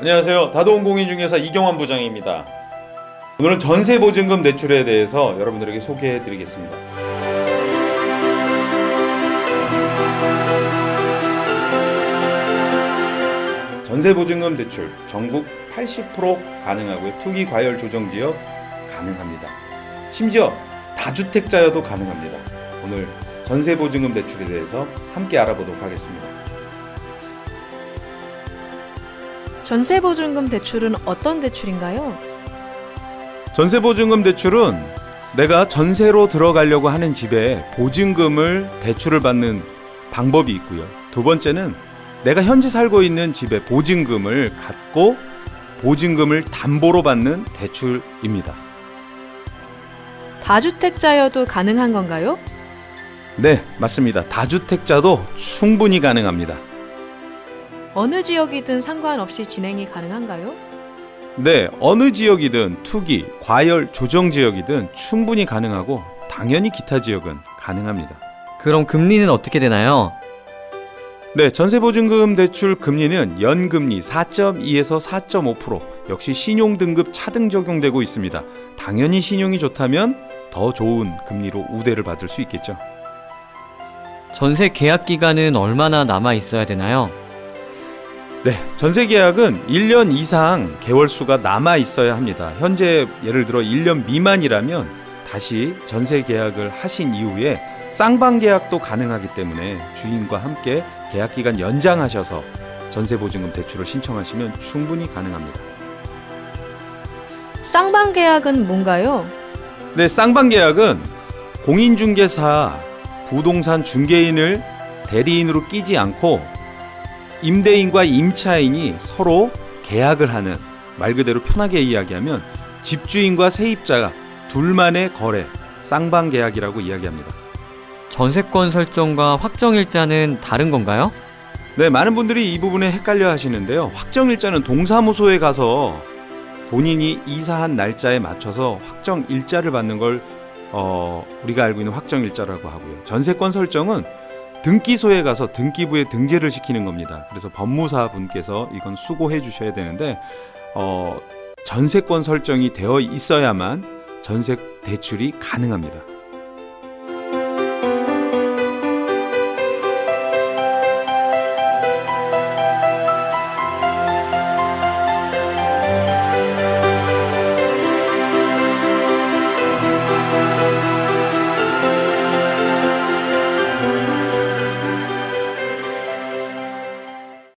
안녕하세요. 다도공인중개사 이경환 부장입니다. 오늘은 전세보증금 대출에 대해서 여러분들에게 소개해 드리겠습니다. 전세보증금 대출 전국 80% 가능하고요. 투기 과열 조정 지역 가능합니다. 심지어 다주택자여도 가능합니다. 오늘 전세보증금 대출에 대해서 함께 알아보도록 하겠습니다. 전세보증금 대출은 어떤 대출인가요? 전세보증금 대출은 내가 전세로 들어가려고 하는 집에 보증금을 대출을 받는 방법이 있고요. 두 번째는 내가 현재 살고 있는 집에 보증금을 갖고 보증금을 담보로 받는 대출입니다. 다주택자여도 가능한 건가요? 네, 맞습니다. 다주택자도 충분히 가능합니다. 어느 지역이든 상관없이 진행이 가능한가요? 네, 어느 지역이든 투기, 과열, 조정 지역이든 충분히 가능하고 당연히 기타 지역은 가능합니다. 그럼 금리는 어떻게 되나요? 네, 전세보증금 대출 금리는 연금리 4.2에서 4.5% 역시 신용 등급 차등 적용되고 있습니다. 당연히 신용이 좋다면 더 좋은 금리로 우대를 받을 수 있겠죠. 전세 계약 기간은 얼마나 남아 있어야 되나요? 네, 전세 계약은 1년 이상 개월 수가 남아 있어야 합니다. 현재 예를 들어 1년 미만이라면 다시 전세 계약을 하신 이후에 쌍방 계약도 가능하기 때문에 주인과 함께 계약 기간 연장하셔서 전세 보증금 대출을 신청하시면 충분히 가능합니다. 쌍방 계약은 뭔가요? 네, 쌍방 계약은 공인중개사 부동산 중개인을 대리인으로 끼지 않고 임대인과 임차인이 서로 계약을 하는 말 그대로 편하게 이야기하면 집주인과 세입자가 둘만의 거래 쌍방 계약이라고 이야기합니다. 전세권 설정과 확정일자는 다른 건가요? 네, 많은 분들이 이 부분에 헷갈려 하시는데요. 확정일자는 동사무소에 가서 본인이 이사한 날짜에 맞춰서 확정 일자를 받는 걸 어, 우리가 알고 있는 확정 일자라고 하고요. 전세권 설정은 등기소에 가서 등기부에 등재를 시키는 겁니다. 그래서 법무사 분께서 이건 수고해 주셔야 되는데 어, 전세권 설정이 되어 있어야만 전세 대출이 가능합니다.